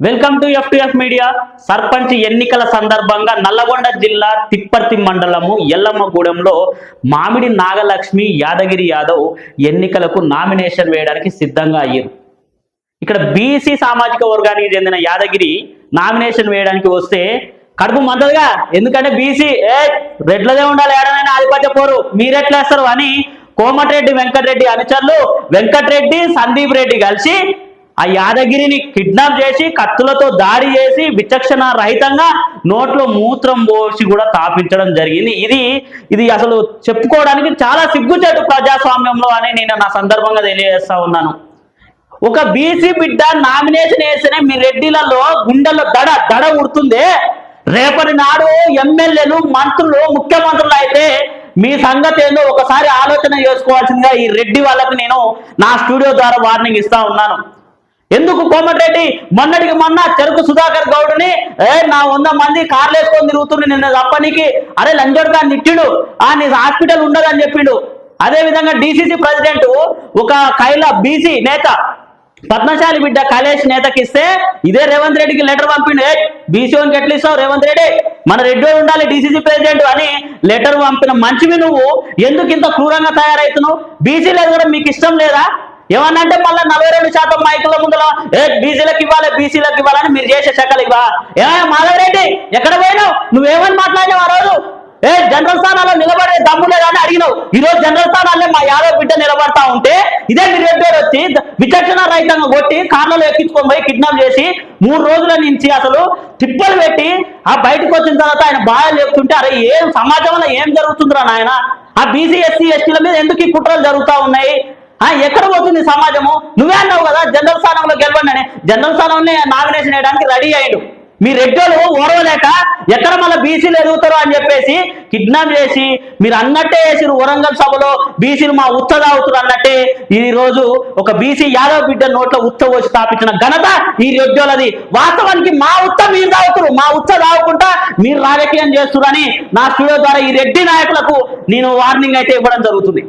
Welcome to FTF media sarpanch ఎన్నికల సందర్భంగా నల్లగొండ జిల్లా తిప్పర్తి మండలము ఎల్లమ్మగూడెంలో మామిడి నాగలక్ష్మి యాదగిరి యాదవ్ ఎన్నికలకు నామినేషన్ వేయడానికి సిద్ధంగా అయ్యారు. ఇక్కడ బీసీ సామాజిక వర్గానికి చెందిన యాదగిరి నామినేషన్ వేయడానికి వస్తే కడుపు మందదుగా. ఎందుకంటే బీసీ ఏ రెడ్లదే ఉండాలి ఏడనైనా ఆధిపత్య పోరు. మీరెట్లేస్తారు అని కోమటిరెడ్డి వెంకటరెడ్డి అనుచరులు వెంకటరెడ్డి సందీప్ రెడ్డి కలిసి ఆ యాదగిరిని కిడ్నాప్ చేసి కత్తులతో దాడి చేసి విచక్షణ రహితంగా నోట్లో మూత్రం పోసి కూడా తాపించడం జరిగింది. ఇది ఇది అసలు చెప్పుకోవడానికి చాలా సిగ్గుచేటు ప్రజాస్వామ్యంలో అని నేను నా సందర్భంగా తెలియజేస్తా ఉన్నాను. ఒక బీసీ బిడ్డ నామినేషన్ వేసిన మీ రెడ్డిలలో గుండెల్లో దడ దడ ఉడుతుంది. రేపటి నాడు ఎమ్మెల్యేలు మంత్రులు ముఖ్యమంత్రులు అయితే మీ సంగతి ఏందో ఒకసారి ఆలోచన చేసుకోవాల్సిందిగా ఈ రెడ్డి వాళ్ళకి నేను నా స్టూడియో ద్వారా వార్నింగ్ ఇస్తా ఉన్నాను. ఎందుకు కోమటిరెడ్డి? మొన్నటికి మొన్న చెరుకు సుధాకర్ గౌడ్ని ఏ నా వంద మంది కార్లు వేసుకొని తిరుగుతుంది నిన్న తప్పనికి అరే లంజోడ్గా నిట్టిడు ఆ నీ హాస్పిటల్ ఉండదని చెప్పిండు. అదే విధంగా డిసిసి ప్రెసిడెంట్ ఒక కైల బీసీ నేత పద్మశాలి బిడ్డ కైలేష్ నేతకి ఇస్తే ఇదే రేవంత్ రెడ్డికి లెటర్ పంపిండు. ఏ బీసీఓనికి ఎట్లు ఇస్తావు రేవంత్ రెడ్డి? మన రెడ్డి ఉండాలి డిసిసి ప్రెసిడెంట్ అని లెటర్ పంపిన మంచివి నువ్వు. ఎందుకు ఇంత క్రూరంగా తయారవుతున్నావు? బీసీ లేదు కూడా మీకు ఇష్టం లేదా? ఏమన్నంటే మళ్ళీ నలభై రెండు శాతం మైకుల ముందులో ఏ బీసీలకు ఇవ్వాలి బీసీలకు ఇవ్వాలని మీరు చేసే శకలు ఇవ్వా? ఏమైనా మాధవరెడ్డి ఎక్కడ పోయినావు? నువ్వేమని మాట్లాడినావు ఆ రోజు? ఏ జనరల్ స్థానాల్లో నిలబడే దమ్ములే లేదని అడిగినావు. ఈ రోజు జనరల్ స్థానాల్లో మా యాదవ్ బిడ్డ నిలబడతా ఉంటే ఇదే మీరు రెడ్డి వచ్చి విచక్షణ రహితంగా కొట్టి కార్లలో ఎక్కించుకొని పోయి కిడ్నాప్ చేసి మూడు రోజుల నుంచి అసలు తిప్పలు పెట్టి ఆ బయటకు వచ్చిన తర్వాత ఆయన బాగా చెప్తుంటే అరే ఏం సమాజంలో ఏం జరుగుతుందిరా నాయన? ఆ బీసీ ఎస్సీ ఎస్టీల మీద ఎందుకు ఈ కుట్రలు జరుగుతా ఉన్నాయి? ఆ ఎక్కడ పోతుంది సమాజము? నువ్వే అన్నావు కదా జనరల్ స్థానంలో గెలవండి అని జనరల్ స్థానంలో నామినేషన్ వేయడానికి రెడీ అయ్యాడు. మీ రెడ్డోలు ఓరవలేక ఎక్కడ మళ్ళీ బీసీలు ఎదుగుతారు అని చెప్పేసి కిడ్నాప్ చేసి మీరు అన్నట్టే వేసిరు వరంగల్ సభలో బీసీలు మా ఉత్త తాగుతారు అన్నట్టే. ఈ రోజు ఒక బీసీ యాదవ్ బిడ్డ నోట్లో ఉత్త వచ్చి స్థాపించిన ఘనత ఈ రెడ్డోలది వాస్తవానికి మా ఉత్త మీరు తాగుతారు మా ఉత్త తాగకుండా మీరు రాజకీయం చేస్తున్నారని నా స్టూడియో ద్వారా ఈ రెడ్డి నాయకులకు నేను వార్నింగ్ అయితే ఇవ్వడం జరుగుతుంది.